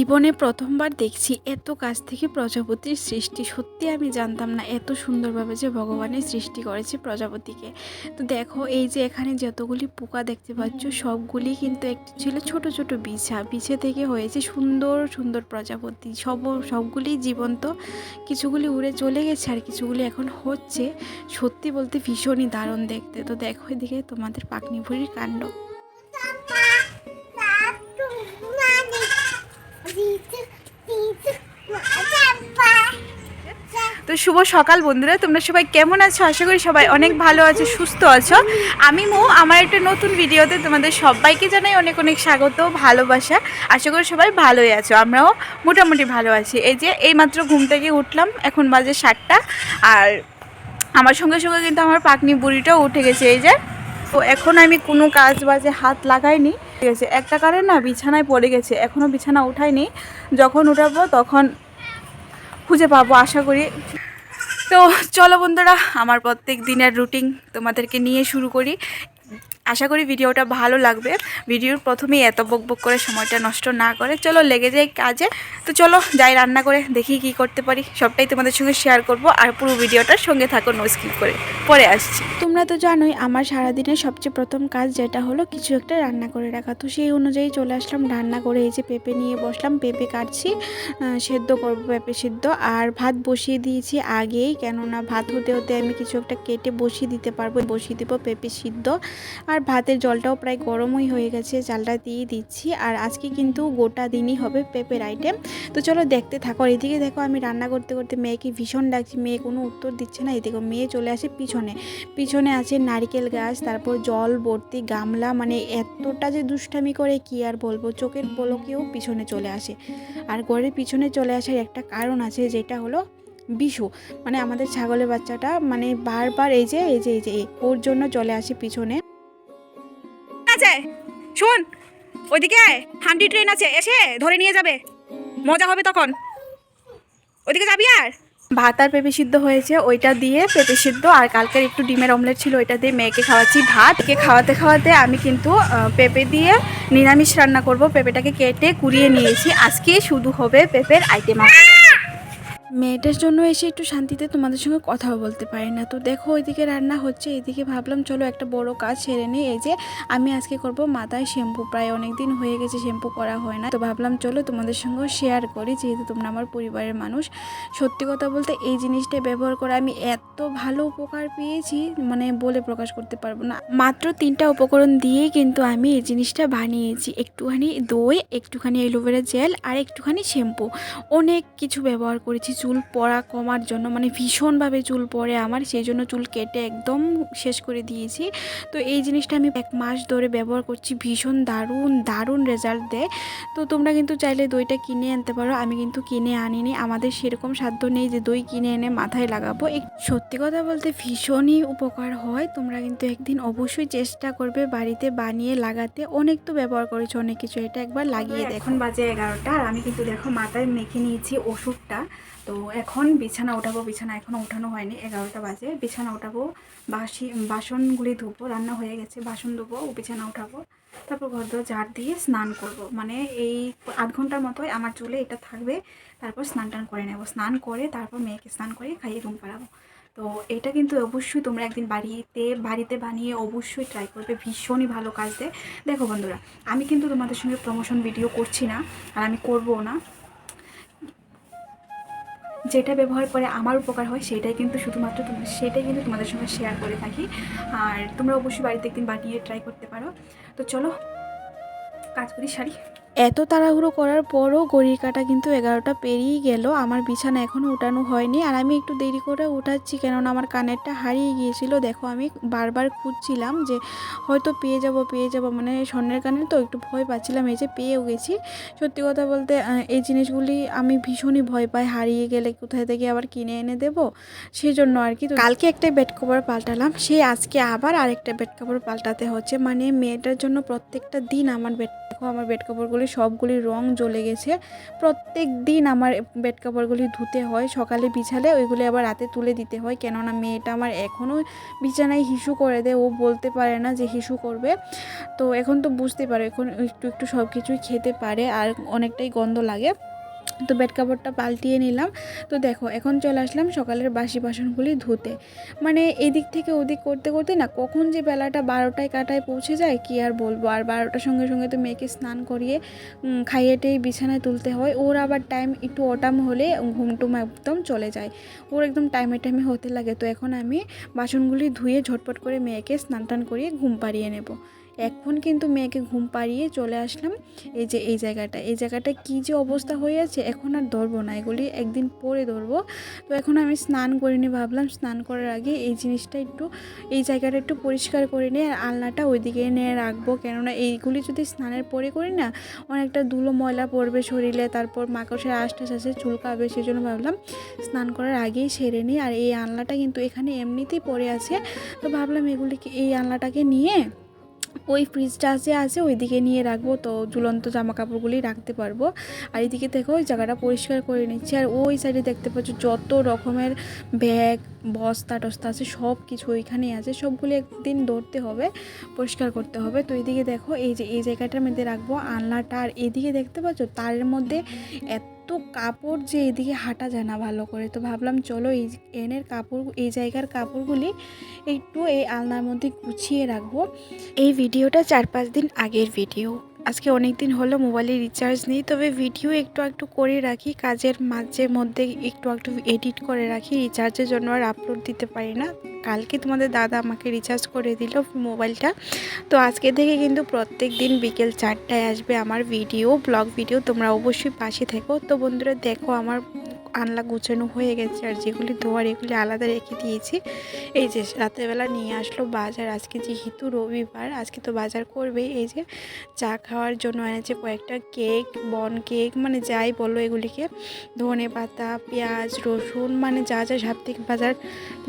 জীবনে প্রথমবার দেখছি এত কাছ থেকে প্রজাপতির সৃষ্টি। সত্যি আমি জানতাম না এত সুন্দরভাবে যে ভগবানের সৃষ্টি করেছে প্রজাপতিকে। তো দেখো, এই যে এখানে যতগুলি পোকা দেখতে পাচ্ছ, সবগুলি কিন্তু একটি ছিল ছোট ছোট বিছা। বিছে থেকে হয়েছে সুন্দর সুন্দর প্রজাপতি। সব, সবগুলি জীবন্ত, কিছুগুলি উড়ে চলে গেছে আর কিছুগুলি এখন হচ্ছে। সত্যি বলতে ভীষণই দারুণ দেখতে। তো দেখো এদিকে তোমাদের পাকনি ভুড়ির কাণ্ড তো শুভ সকাল বন্ধুরা, তোমরা সবাই কেমন আছো? আশা করি সবাই অনেক ভালো আছো, সুস্থ আছো। আমি মো, আমার একটা নতুন ভিডিওতে তোমাদের সবাইকে জানাই অনেক অনেক স্বাগত ভালোবাসা। আশা করি সবাই ভালোই আছো, আমরাও মোটামুটি ভালো আছি। এই যে এইমাত্র ঘুম থেকে উঠলাম, এখন বাজে সাতটা, আর আমার সঙ্গে সঙ্গে কিন্তু আমার পাকনি বুড়িটাও উঠে গেছে, এই যে। তো এখন আমি কোনো কাজ বাজে হাত লাগাইনি, ঠিক আছে। একটা কারণে না বিছানায় পড়ে গেছে এখনও বিছানা উঠাইনি। যখন উঠাবো তখন খুঁজে পাবো, আশা করি। তো চলো বন্ধুরা, আমার প্রত্যেক দিনের রুটিন তোমাদেরকে নিয়ে শুরু করি। আশা করি ভিডিওটা ভালো লাগবে। ভিডিওর প্রথমেই এত বক বক করে সময়টা নষ্ট না করে। চলো, লেগে যাই কাজে। তো চলো, যাই রান্না করে দেখি কি করতে পারি। সবটাই তোমাদের সঙ্গে শেয়ার করব আর পুরো ভিডিওটার সঙ্গে থাকো নো স্কিপ করে। পরে আসছি। তোমরা তো জানোই, আমার সারাদিনের সবচেয়ে প্রথম কাজ যেটা হলো কিছু একটা রান্না করে রাখা। তো সেই অনুযায়ী চলে আসলাম, রান্না করে এই যে পেঁপে নিয়ে বসলাম। পেঁপে কাটছি সেদ্ধ করব পেঁপে সিদ্ধ। আর ভাত বসিয়ে দিয়েছি আগেই, কেননা ভাত হতে হতে আমি কিছু একটা কেটে বসিয়ে দিতে পারব। বসিয়ে দেবো পেঁপে সিদ্ধ। আর ভাতের জলটাও প্রায় গরমই হয়ে গেছে চালটা দিয়ে দিচ্ছি। আর আজকে কিন্তু গোটা দিনই হবে পেঁপের আইটেম তো চলো দেখতে থাকো, আর এদিকে দেখো আমি রান্না করতে করতে মেয়েকে ভীষণ ডাকছি। মেয়ে কোনো উত্তর দিচ্ছে না, এদিকে মেয়ে চলে আসে পিছনে। পিছনে আছে নারকেল গাছ, তারপর জল ভর্তি গামলা মানে এতটা যে দুষ্টামি করে কি আর বলব? চোখের পলকেও পিছনে চলে আসে। আর ঘরের পিছনে চলে আসার একটা কারণ আছে, যেটা হলো বিশু মানে আমাদের ছাগলের বাচ্চাটা মানে বারবার এই যে এই যে এই যে ওর জন্য চলে আসে পিছনে। ওইদিকে হান্ডি ট্রেন আছে, এসে ধরে নিয়ে যাবে। মজা হবে তখন। ওইদিকে যাবি আর? ভাত আর পেঁপে সিদ্ধ হয়েছে, ওইটা দিয়ে পেঁপে সিদ্ধ, আর কালকের একটু ডিমের অমলেট ছিল, ওইটা দিয়ে মেয়েকে খাওয়াচ্ছি ভাত। কে খাওয়াতে খাওয়াতে আমি কিন্তু পেঁপে দিয়ে নিরামিষ রান্না করব। পেঁপেটাকে কেটে কুড়িয়ে নিয়েছি। আজকে শুধু হবে পেঁপের আইটেম মেয়েটার জন্য এসে একটু শান্তিতে তোমাদের সঙ্গে কথাও বলতে পারি না। তো দেখো, ওইদিকে রান্না হচ্ছে, এদিকে ভাবলাম চলো একটা বড় কাজ সেরে নিই। এই যে আমি আজকে করব মাথায় শ্যাম্পু, প্রায় অনেক দিন হয়ে গেছে শ্যাম্পু করা হয় না। তো ভাবলাম চলো তোমাদের সঙ্গেও শেয়ার করি, যেহেতু তোমরা আমার পরিবারের মানুষ। সত্যি কথা বলতে এই জিনিসটা ব্যবহার করে আমি এত ভালো উপকার পেয়েছি মানে বলে প্রকাশ করতে পারব না। মাত্র তিনটা উপকরণ দিয়েই কিন্তু আমি এই জিনিসটা বানিয়েছি। একটুখানি দই, একটুখানি অ্যালোভেরা জেল আর একটুখানি শ্যাম্পু। অনেক কিছু ব্যবহার করেছি। চুল পড়া কমার জন্য মানে ভীষণভাবে চুল পড়ে আমার সেই জন্য চুল কেটে একদম শেষ করে দিয়েছি। তো এই জিনিসটা আমি এক মাস ধরে ব্যবহার করছি ভীষণ দারুণ দারুণ রেজাল্ট দেয়। তো তোমরা কিন্তু চাইলে দইটা কিনে আনতে পারো আমি কিন্তু কিনে আনিনি। আমাদের সেরকম সাধ্য নেই যে দই কিনে এনে মাথায় লাগাবো। এক- সত্যি কথা বলতে ভীষণই উপকার হয়। তোমরা কিন্তু একদিন অবশ্যই চেষ্টা করবে বাড়িতে বানিয়ে লাগাতে। অনেক তো ব্যবহার করেছ অনেক কিছু। এটা একবার লাগিয়ে দেখো। এখন বাজে এগারোটা আর আমি কিন্তু দেখো মাথায় মেখে নিয়েছি ওষুধটা। তো এখন বিছানা ওঠাবো বিছানা এখনও ওঠানো হয়নি, এগারোটা বাজে। বিছানা ওঠাবো বাসি, বাসনগুলি ধুবো, রান্না হয়ে গেছে, বাসন ধুবো, বিছানা উঠাবো, তারপর ঘর দোর ঝাড় দিয়ে স্নান করব। মানে এই আধ ঘণ্টার মতোই আমার চুলে এটা থাকবে, তারপর স্নান টান করে নেব। স্নান করে তারপর মেয়েকে স্নান করে খাইয়ে ঘুম পাড়াবো। তো এটা কিন্তু অবশ্যই তোমরা একদিন বাড়িতে বাড়িতে বানিয়ে অবশ্যই ট্রাই করবে, ভীষণই ভালো কাজ দেয় দেখো বন্ধুরা, আমি কিন্তু তোমাদের সঙ্গে প্রমোশন ভিডিও করছি না, আর আমি করব না। যেটা ব্যবহার করে আমার উপকার হয় সেটাই কিন্তু শুধুমাত্র সেটাই কিন্তু তোমাদের সঙ্গে শেয়ার করে থাকি। আর তোমরা অবশ্যই বাড়িতে একদিন বানিয়ে ট্রাই করতে পারো। তো চলো, কাজ করি, শাড়ি। এত তাড়াহুড়ো করার পরও ঘড়ির কাটা কিন্তু এগারোটা পেরিয়ে গেল। আমার বিছানা এখনও উঠানো হয়নি। আর আমি একটু দেরি করে উঠাচ্ছি কেননা আমার কানেরটা হারিয়ে গিয়েছিল। দেখো, আমি বারবার খুঁজছিলাম যে হয়তো পেয়ে যাব পেয়ে যাব। মানে স্বর্ণের কানের তো একটু ভয় পাচ্ছিলাম, এই যে পেয়েও গেছি। সত্যি কথা বলতে এই জিনিসগুলি আমি ভীষণই ভয় পাই। হারিয়ে গেলে কোথায় থেকে আবার কিনে এনে দেব? সেই জন্য আর কি। কালকে একটা বেড কভার পাল্টালাম। সে আজকে আবার আরেকটা বেড কভার পাল্টাতে হচ্ছে। মানে মেয়েটার জন্য প্রত্যেকটা দিন আমার বেড দেখো আমার বেড কাপড়গুলি সবগুলি রং জ্বলে গেছে। প্রত্যেক দিন আমার বেড কাপড়গুলি ধুতে হয়, সকালে বিছালে ওইগুলি আবার রাতে তুলে দিতে হয়। কেননা মেয়েটা আমার এখনও বিছানায় হিসু করে দেয়, ও বলতে পারে না যে হিসু করবে। তো এখন তো বুঝতে পারে, এখন একটু একটু সব কিছুই খেতে পারে আর অনেকটাই গন্ধ লাগে। তো বেড কাপড়টা পাল্টিয়ে নিলাম। তো দেখো এখন চলে আসলাম সকালের বাসি বাসনগুলি ধুতে। মানে এদিক থেকে ওদিক করতে করতে না কখন যে বেলাটা বারোটায় কাটায় পৌঁছে যায় কি আর বলব? আর বারোটার সঙ্গে সঙ্গে তো মেয়েকে স্নান করিয়ে উম, খাইয়ে টেয়ে বিছানায় তুলতে হয়। ওর আবার টাইম একটু অটাম হলে ঘুমটুম একদম চলে যায়। ওর একদম টাইমে টাইমে হতে লাগে। তো এখন আমি বাসনগুলি ধুয়ে ঝটপট করে মেয়েকে স্নান টান করিয়ে ঘুম পাড়িয়ে নেব। এখন কিন্তু মেয়েকে ঘুম পাড়িয়ে চলে আসলাম। এই যে, এই জায়গাটা এই জায়গাটা কী যে অবস্থা হয়ে আছে, এখন আর ধরবো না। এগুলি একদিন পরে ধরবো। তো এখন আমি স্নান করিনি ভাবলাম, স্নান করার আগে এই জিনিসটা একটু, এই জায়গাটা একটু পরিষ্কার করে নিয়ে আর আলনাটা ওইদিকে নিয়ে রাখব। কেননা এইগুলি যদি স্নানের পরে করি না, অনেকটা ধুলো ময়লা পড়বে শরীরে, তারপর মাকড়সার আশটাস আছে চুলকাবে সেই জন্য ভাবলাম স্নান করার আগেই সেরে নিই। আর এই আলনাটা কিন্তু এখানে এমনিতেই পড়ে আছে। তো ভাবলাম এগুলিকে, এই আলনাটাকে নিয়ে ওই ফ্রিজটা যে আছে, ওইদিকে নিয়ে রাখব। তো ঝুলন্ত জামা কাপড়গুলি রাখতে পারব। আর এদিকে দেখো, ওই জায়গাটা পরিষ্কার করে নিচ্ছি। আর ওই সাইডে দেখতে পাচ্ছ, যত রকমের ব্যাগ, বস্তা টস্তা আছে সব কিছু ওইখানেই আছে। সবগুলি একদিন ধরতে হবে, পরিষ্কার করতে হবে। তো এইদিকে দেখো, এই যে, এই জায়গাটার মধ্যে রাখব আলনাটা। আর এদিকে দেখতে পাচ্ছ, তারের মধ্যে এত কাপড় যে এদিকে হাঁটা যায় না ভালো করে, তো ভাবলাম চলো এই এনের কাপড়, এই জায়গার কাপড়গুলি একটু এই আলনার মধ্যে গুছিয়ে রাখব। এই ভিডিওটা চার পাঁচ দিন আগের ভিডিও। আজকে অনেক দিন হলো মোবাইলে রিচার্জ নেই, তবে ভিডিও একটু একটু করে রাখি, কাজের মাঝে মধ্যে একটু একটু এডিট করে রাখি রিচার্জের জন্য আর আপলোড দিতে পারি না। কালকে তোমাদের দাদা আমাকে রিচার্জ করে দিল মোবাইলটা। তো আজকে থেকে কিন্তু প্রত্যেক দিন বিকেল চারটায় আসবে আমার ভিডিও ব্লগ ভিডিও তোমরা অবশ্যই পাশে থেকো। তো বন্ধুরা, দেখো আমার আনলা গুছানো হয়ে গেছে আর যেগুলি ধোয়ার এগুলি আলাদা রেখে দিয়েছি। এই যে রাতেরবেলা নিয়ে আসলো বাজার, আজকে যেহেতু রবিবার, আজকে তো বাজার করবেই। এই যে চা খাওয়ার জন্য এনেছে কয়েকটা কেক, বন কেক মানে যাই বলো এগুলিকে। ধনে পাতা, পেঁয়াজ, রসুন মানে যা যা সাপ্তাহিক বাজার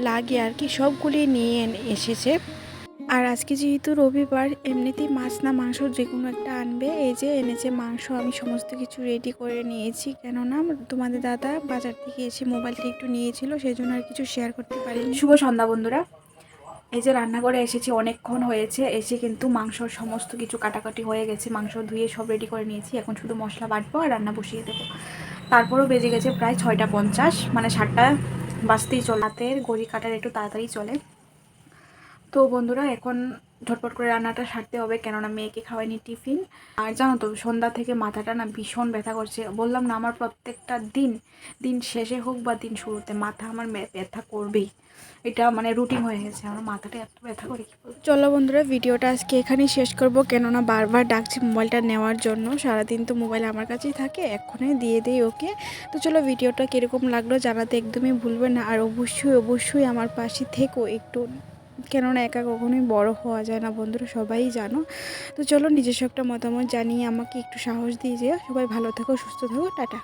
লাগে আর কি, সবগুলি নিয়ে এসেছে। আর আজকে যেহেতু রবিবার, এমনিতেই মাছ না, মাংস যে কোনো একটা আনবে। এই যে এনেছে মাংস আমি সমস্ত কিছু রেডি করে নিয়েছি। কেননা তোমাদের দাদা বাজার থেকে এসে মোবাইলটা একটু নিয়েছিল সেই জন্য আর কিছু শেয়ার করতে পারিনি। শুভ সন্ধ্যা বন্ধুরা। এই যে রান্নাঘরে এসেছি, অনেকক্ষণ হয়েছে। এসে কিন্তু মাংসর সমস্ত কিছু কাটাকাটি হয়ে গেছে। মাংস ধুয়ে সব রেডি করে নিয়েছি। এখন শুধু মশলা বাটবো আর রান্না বসিয়ে দেবো। তারপরেও বেজে গেছে প্রায় ছয়টা পঞ্চাশ। মানে সাতটা বাঁচতেই চলাতে গড়ি কাটার একটু তাড়াতাড়ি চলে। তো বন্ধুরা, এখন ঝটপট করে রান্নাটা সারতে হবে, কেননা মেয়েকে খাওয়াইনি টিফিন। আর জানো তো, সন্ধ্যা থেকে মাথাটা না ভীষণ ব্যথা করছে। বললাম না, আমার প্রত্যেকটা দিন দিন শেষে হোক বা দিন শুরুতে, মাথা আমার ব্যথা করবেই। এটা মানে রুটিন হয়ে গেছে, আমার মাথাটা এত ব্যথা করে, কি। চলো বন্ধুরা, ভিডিওটা আজকে এখানেই শেষ করব। কেননা বারবার ডাকছি মোবাইলটা নেওয়ার জন্য, সারাদিন তো মোবাইল আমার কাছেই থাকে এক্ষণে দিয়ে দেই ওকে। তো চলো, ভিডিওটা কীরকম লাগল জানাতে একদমই ভুলবে না, আর অবশ্যই অবশ্যই আমার পাশে থেকো একটু। কেননা একা কখনোই বড় হওয়া যায় না, বন্ধুরা সবাই জানো। তো চলো নিজস্ব একটা মতামত জানিয়ে আমাকে একটু সাহস দিয়ে যেও। সবাই ভালো থাকো, সুস্থ থাকো, টাটা।